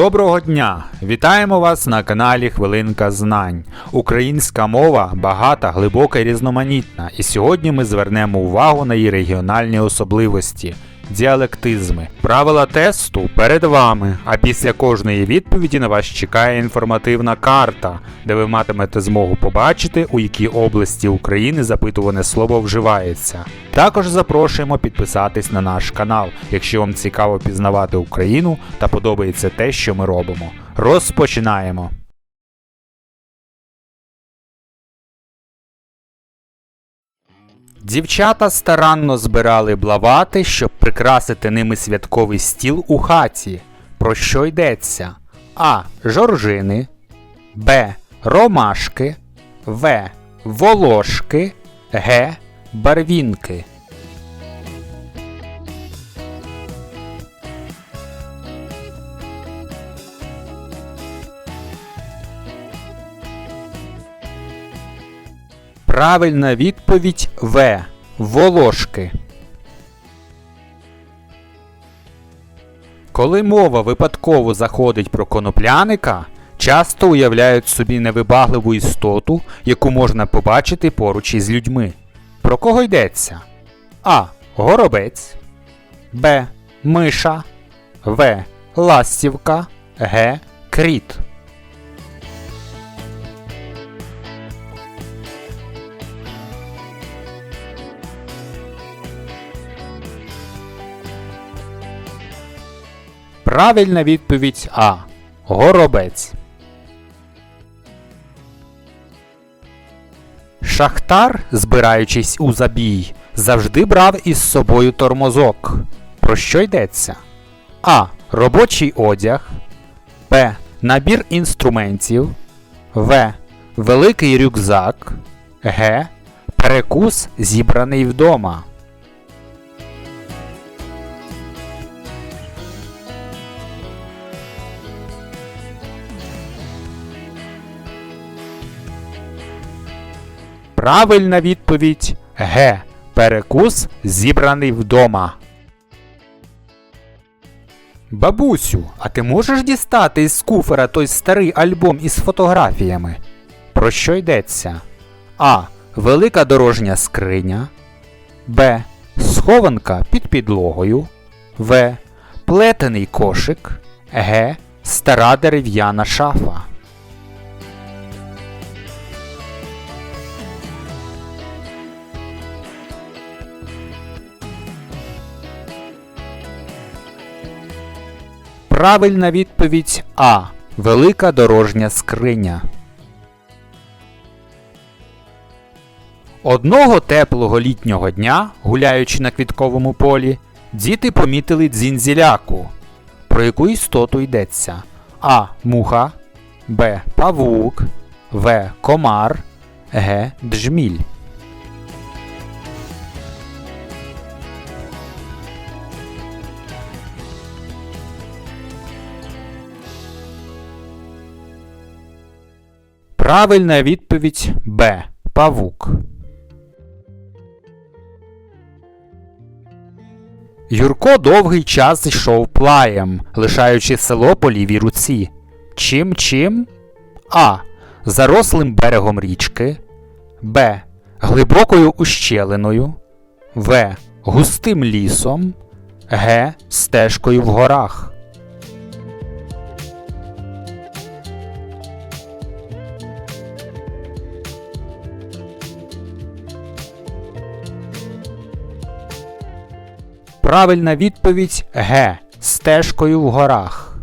Доброго дня! Вітаємо вас на каналі Хвилинка Знань. Українська мова багата, глибока і різноманітна, і сьогодні ми звернемо увагу на її регіональні особливості. Діалектизми. Правила тесту перед вами, а після кожної відповіді на вас чекає інформативна карта, де ви матимете змогу побачити, у якій області України запитуване слово вживається. Також запрошуємо підписатись на наш канал, якщо вам цікаво пізнавати Україну та подобається те, що ми робимо. Розпочинаємо! Дівчата старанно збирали блавати, щоб прикрасити ними святковий стіл у хаті. Про що йдеться? А. Жоржини, Б. Ромашки, В. Волошки, Г. Барвінки. Правильна відповідь В. Волошки. Коли мова випадково заходить про конопляника, часто уявляють собі невибагливу істоту, яку можна побачити поруч із людьми. Про кого йдеться? А. Горобець, Б. Миша, В. Ластівка, Г. Кріт. Правильна відповідь А. Горобець. Шахтар, збираючись у забій, завжди брав із собою тормозок. Про що йдеться? А. Робочий одяг. Б. Набір інструментів. В. Великий рюкзак. Г. Перекус зібраний вдома. Правильна відповідь Г. Перекус зібраний вдома. Бабусю, а ти можеш дістати із куфера той старий альбом із фотографіями? Про що йдеться? А. Велика дорожня скриня. Б. Схованка під підлогою. В. Плетений кошик. Г. Стара дерев'яна шафа. Правильна відповідь А. Велика дорожня скриня. Одного теплого літнього дня, гуляючи на квітковому полі, діти помітили дзінзіляку. Про яку істоту йдеться? А. Муха, Б. Павук, В. Комар, Г. Джміль. Правильна відповідь Б. Павук. Юрко довгий час йшов плаєм, лишаючи село по лівій руці. Чим чим? А. Зарослим берегом річки. Б. Глибокою ущелиною. В. Густим лісом. Г. Стежкою в горах. Правильна відповідь Г. Стежкою в горах.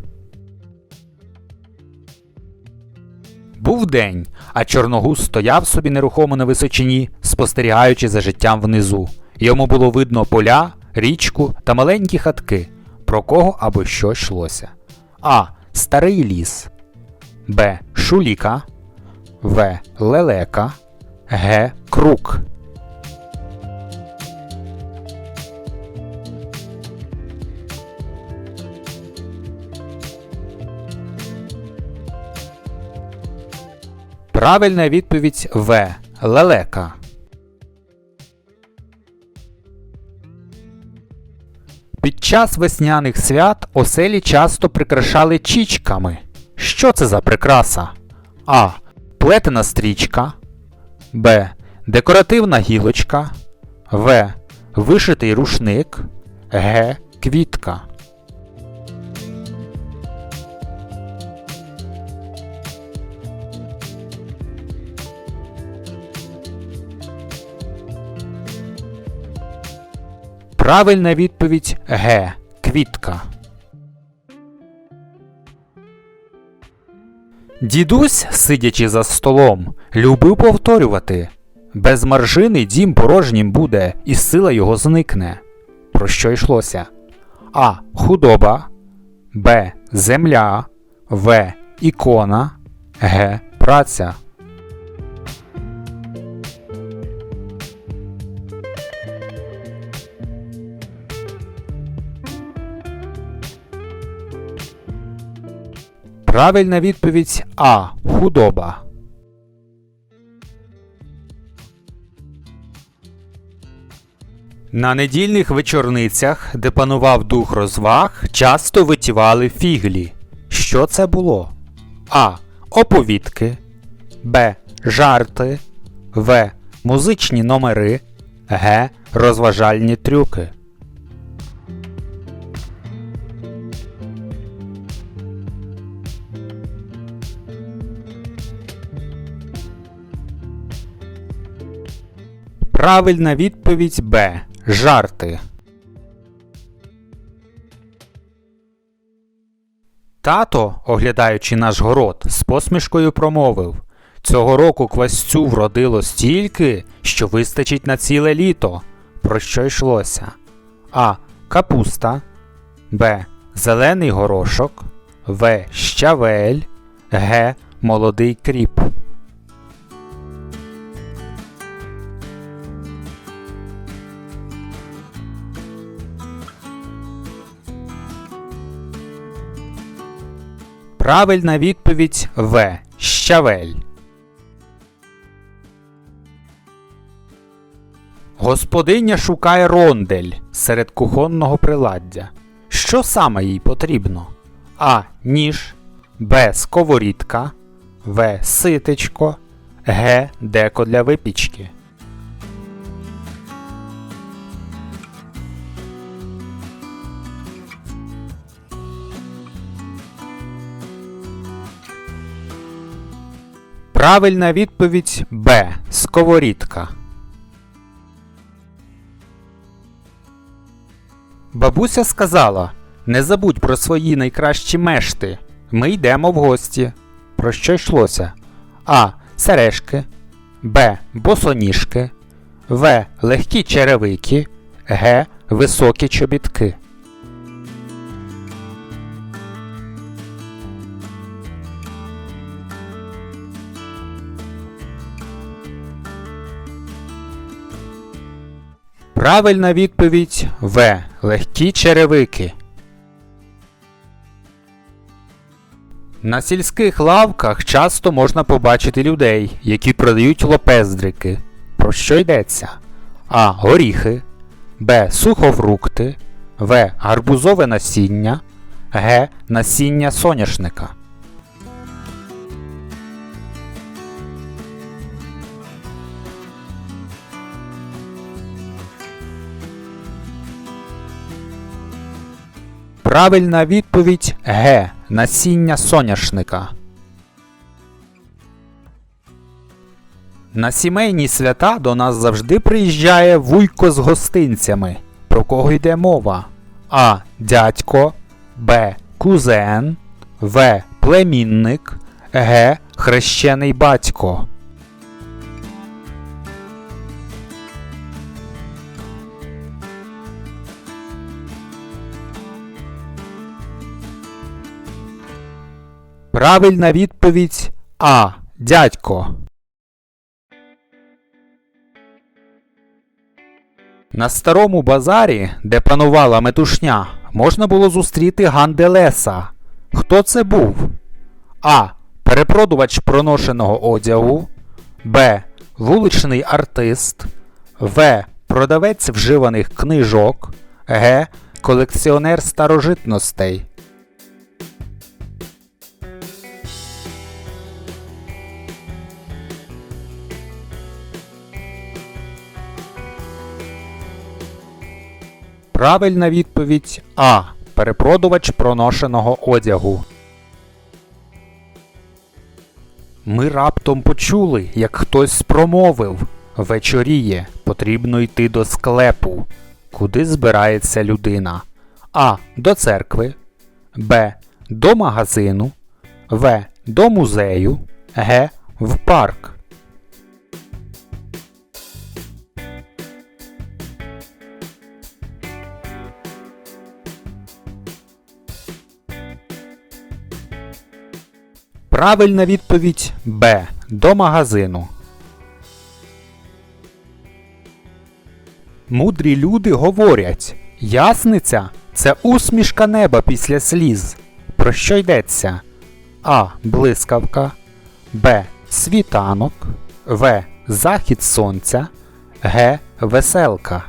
Був день, а Чорногуз стояв собі нерухомо на височині, спостерігаючи за життям внизу. Йому було видно поля, річку та маленькі хатки, про кого або що йшлося. А. Старий ліс. Б. Шуліка. В. Лелека. Г. Крук. Правильна відповідь В. Лелека. Під час весняних свят оселі часто прикрашали чічками. Що це за прикраса? А. Плетена стрічка. Б. Декоративна гілочка. В. Вишитий рушник. Г. Квітка. Правильна відповідь Г. Квітка. Дідусь, сидячи за столом, любив повторювати без маржини дім порожнім буде, і сила його зникне. Про що йшлося? А. Худоба. Б. Земля. В. Ікона. Г. Праця. Правильна відповідь А. Худоба. На недільних вечорницях, де панував дух розваг, часто витівали фіглі. Що це було? А. Оповідки. Б. Жарти. В. Музичні номери. Г. Розважальні трюки. Правильна відповідь Б. Жарти. Тато, оглядаючи наш город, з посмішкою промовив Цього року квасцю вродило стільки, що вистачить на ціле літо. Про що йшлося? А. Капуста. Б. Зелений горошок. В. Щавель. Г. Молодий кріп. Правильна відповідь В. Щавель. Господиня шукає рондель серед кухонного приладдя. Що саме їй потрібно? А. Ніж. Б. Сковорідка. В. Ситечко. Г. Деко для випічки. Правильна відповідь Б. Сковорідка. Бабуся сказала: Не забудь про свої найкращі мешти. Ми йдемо в гості. Про що йшлося? А. Сережки. Б. Босоніжки. В. Легкі черевики. Г. Високі чобітки. Правильна відповідь В. Легкі черевики. На сільських лавках часто можна побачити людей, які продають лопездрики. Про що йдеться? А. Горіхи. Б. Сухофрукти. В. Гарбузове насіння. Г. Насіння соняшника. Правильна відповідь Г. Насіння соняшника. На сімейні свята до нас завжди приїжджає вуйко з гостинцями. Про кого йде мова? А. Дядько. Б. Кузен. В. Племінник. Г. Хрещений батько. Правильна відповідь А. Дядько. На старому базарі, де панувала метушня, можна було зустріти Ганделеса. Хто це був? А. Перепродувач проношеного одягу. Б. Вуличний артист. В. Продавець вживаних книжок. Г. колекціонер старожитностей. Правильна відповідь А. Перепродувач проношеного одягу. Ми раптом почули, як хтось промовив Вечоріє, потрібно йти до склепу. Куди збирається людина? А. До церкви. Б. До магазину. В. До музею. Г. В парк. Правильна відповідь Б. До магазину. Мудрі люди говорять Ясниця це усмішка неба після сліз. Про що йдеться? А. Блискавка. Б. Світанок. В. Захід сонця. Г. Веселка.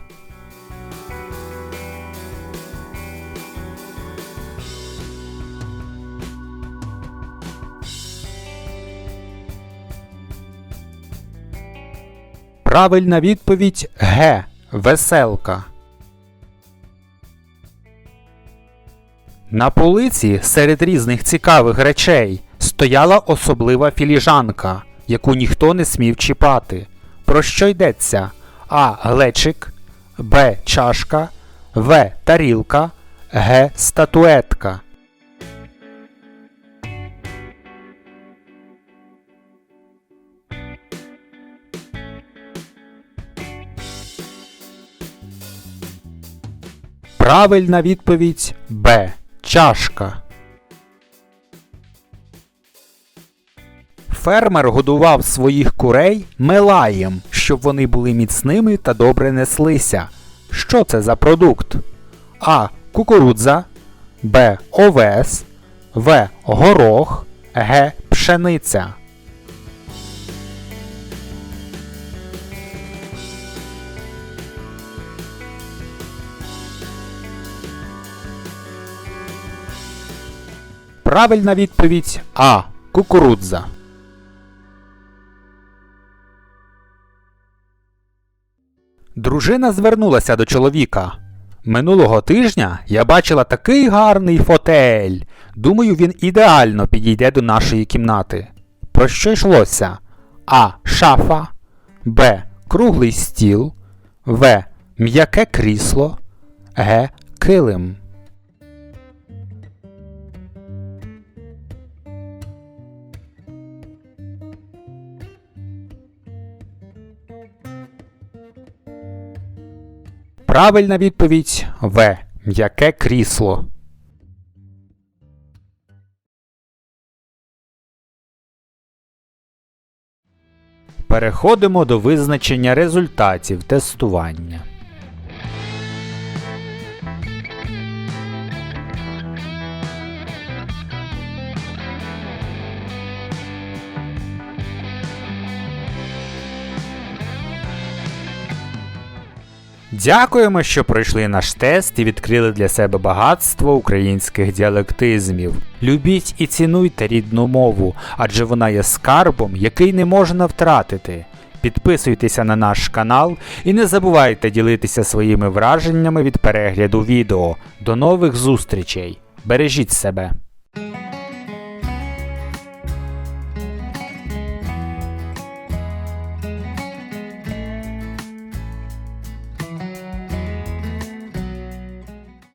Правильна відповідь Г. Веселка. На полиці серед різних цікавих речей стояла особлива філіжанка, яку ніхто не смів чіпати. Про що йдеться? А. Глечик, Б. Чашка, В. Тарілка, Г. Статуетка. Правильна відповідь Б. Чашка. Фермер годував своїх курей мелаєм, щоб вони були міцними та добре неслися. Що це за продукт? А. Кукурудза, Б. Овес, В. Горох, Г. Пшениця. Правильна відповідь А. Кукурудза. Дружина звернулася до чоловіка. Минулого тижня я бачила такий гарний фотель. Думаю, він ідеально підійде до нашої кімнати. Про що йшлося? А. Шафа. Б. Круглий стіл. В. М'яке крісло. Г. Килим. Правильна відповідь В. М'яке крісло. Переходимо до визначення результатів тестування. Дякуємо, що пройшли наш тест і відкрили для себе багатство українських діалектизмів. Любіть і цінуйте рідну мову, адже вона є скарбом, який не можна втратити. Підписуйтеся на наш канал і не забувайте ділитися своїми враженнями від перегляду відео. До нових зустрічей! Бережіть себе!